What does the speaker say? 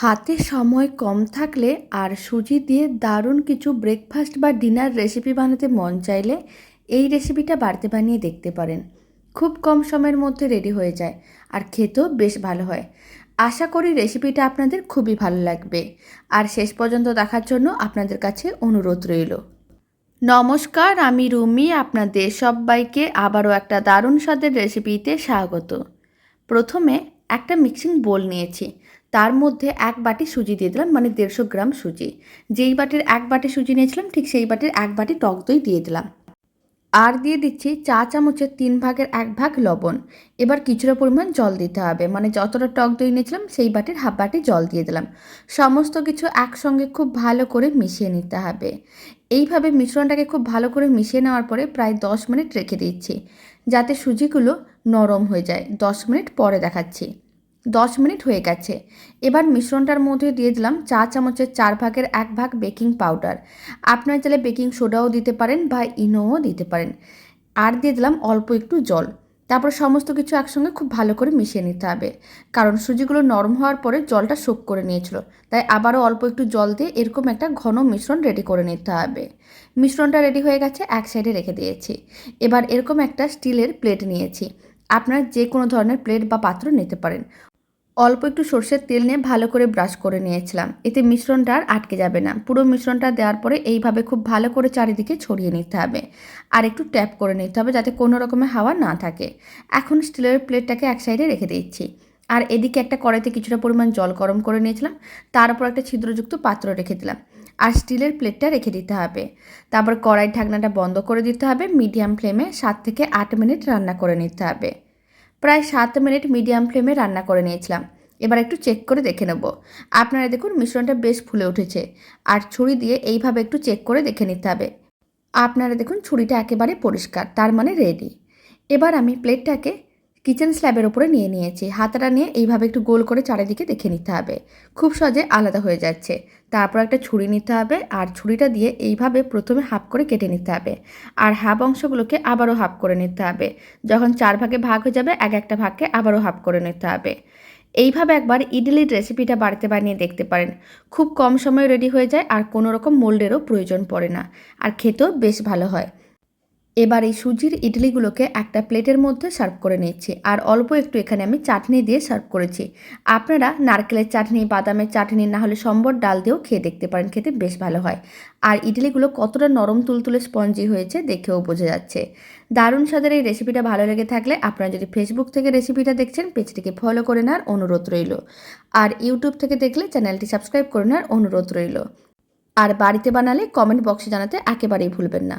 হাতে সময় কম থাকলে আর সুজি দিয়ে দারুণ কিছু ব্রেকফাস্ট বা ডিনার রেসিপি বানাতে মন চাইলে এই রেসিপিটা বাড়িতে বানিয়ে দেখতে পারেন। খুব কম সময়ের মধ্যে রেডি হয়ে যায় আর খেতেও বেশ ভালো হয়। আশা করি রেসিপিটা আপনাদের খুবই ভালো লাগবে। আর শেষ পর্যন্ত দেখার জন্য আপনাদের কাছে অনুরোধ রইল। নমস্কার, আমি রুমি, আপনাদের সবাইকে আবারও একটা দারুণ স্বাদের রেসিপিতে স্বাগত। প্রথমে একটা মিক্সিং বোল নিয়েছি। তার মধ্যে এক বাটি সুজি দিয়ে দিলাম মানে দেড়শো গ্রাম সুজি। যেই বাটির এক বাটি সুজি নিয়েছিলাম, ঠিক সেই বাটির এক বাটি টক দই দিয়ে দিলাম। আর দিয়ে দিচ্ছি চা চামচের তিন ভাগের এক ভাগ লবণ। এবার কিছুটা পরিমাণ জল দিতে হবে মানে যতটা টক দই নিয়েছিলাম, সেই বাটির হাফ বাটি জল দিয়ে দিলাম। সমস্ত কিছু একসঙ্গে খুব ভালো করে মিশিয়ে নিতে হবে। এইভাবে মিশ্রণটাকে খুব ভালো করে মিশিয়ে নেওয়ার পরে প্রায় দশ মিনিট রেখে দিচ্ছি, যাতে সুজিগুলো নরম হয়ে যায়। দশ মিনিট পরে দেখাচ্ছি। দশ মিনিট হয়ে গেছে। এবার মিশ্রণটার মধ্যে দিয়ে দিলাম চা চামচের চার ভাগের এক ভাগ বেকিং পাউডার। আপনারা চাইলে বেকিং সোডাও দিতে পারেন বা ইনোও দিতে পারেন। আর দিয়ে দিলাম অল্প একটু জল। তারপর সমস্ত কিছু একসঙ্গে খুব ভালো করে মিশিয়ে নিতে হবে। কারণ সুজিগুলো নরম হওয়ার পরে জলটা শোক করে নিয়েছিল। তাই আবারও অল্প একটু জল দিয়ে এরকম একটা ঘন মিশ্রণ রেডি করে নিতে হবে। মিশ্রণটা রেডি হয়ে গেছে, এক সাইডে রেখে দিয়েছি। এবার এরকম একটা স্টিলের প্লেট নিয়েছি। আপনারা যে কোনো ধরনের প্লেট বা পাত্র নিতে পারেন। অল্প একটু সর্ষের তেল নিয়ে ভালো করে ব্রাশ করে নিয়েছিলাম। এতে মিশ্রণটা আর আটকে যাবে না। পুরো মিশ্রণটা দেওয়ার পরে এইভাবে খুব ভালো করে চারিদিকে ছড়িয়ে নিতে হবে। আর একটু ট্যাপ করে নিতে হবে যাতে কোনো রকমের হাওয়া না থাকে। এখন স্টিলের প্লেটটাকে এক সাইডে রেখে দিচ্ছি। আর এদিকে একটা কড়াইতে কিছুটা পরিমাণ জল গরম করে নিয়েছিলাম। তার উপর একটা ছিদ্রযুক্ত পাত্র রেখে দিলাম। আর স্টিলের প্লেটটা রেখে দিতে হবে। তারপর কড়াই ঢাকনাটা বন্ধ করে দিতে হবে। মিডিয়াম ফ্লেমে সাত থেকে আট মিনিট রান্না করে নিতে হবে। প্রায় সাত মিনিট মিডিয়াম ফ্লেমে রান্না করে নিয়েছিলাম। এবার একটু চেক করে দেখে নেব। আপনারা দেখুন, মিশ্রণটা বেশ ফুলে উঠেছে। আর ছুরি দিয়ে এইভাবে একটু চেক করে দেখে নিতে হবে। আপনারা দেখুন, ছুরিটা একেবারে পরিষ্কার, তার মানে রেডি এবার আমি প্লেটটাকে কিচেন স্ল্যাবের ওপরে নিয়ে নিয়েছি। হাতাটা নিয়ে এইভাবে একটু গোল করে চারিদিকে দেখে নিতে হবে। খুব সহজে আলাদা হয়ে যাচ্ছে। তারপর একটা ছুরি নিতে হবে আর ছুরিটা দিয়ে এইভাবে প্রথমে হাফ করে কেটে নিতে হবে। আর হাফ অংশগুলোকে আবারও হাফ করে নিতে হবে। যখন চার ভাগে ভাগ হয়ে যাবে, এক একটা ভাগকে আবারও হাফ করে নিতে হবে। এইভাবে একবার ইডলির রেসিপিটা বাড়িতে বানিয়ে দেখতে পারেন। খুব কম সময়ে রেডি হয়ে যায় আর কোনো রকম মোল্ডেরও প্রয়োজন পড়ে না। আর খেতেও বেশ ভালো হয়। এবার এই সুজির ইডলিগুলোকে একটা প্লেটের মধ্যে সার্ভ করে নিচ্ছি আর অল্প একটু এখানে আমি চাটনি দিয়ে সার্ভ করেছি। আপনারা নারকেলের চাটনি, বাদামের চাটনি না হলে সম্বর ডাল দিয়েও খেয়ে দেখতে পারেন, খেতে বেশ ভালো হয়। আর ইডলিগুলো কতটা নরম তুলতুলে স্পঞ্জি হয়েছে দেখেও বোঝা যাচ্ছে। দারুণ স্বাদের এই রেসিপিটা ভালো লেগে থাকলে আপনারা যদি ফেসবুক থেকে রেসিপিটা দেখছেন, পেজটিকে ফলো করে নেওয়ার অনুরোধ রইল। আর ইউটিউব থেকে দেখলে চ্যানেলটি সাবস্ক্রাইব করে নেওয়ার অনুরোধ রইল। আর বাড়িতে বানালে কমেন্ট বক্সে জানাতে একেবারেই ভুলবেন না।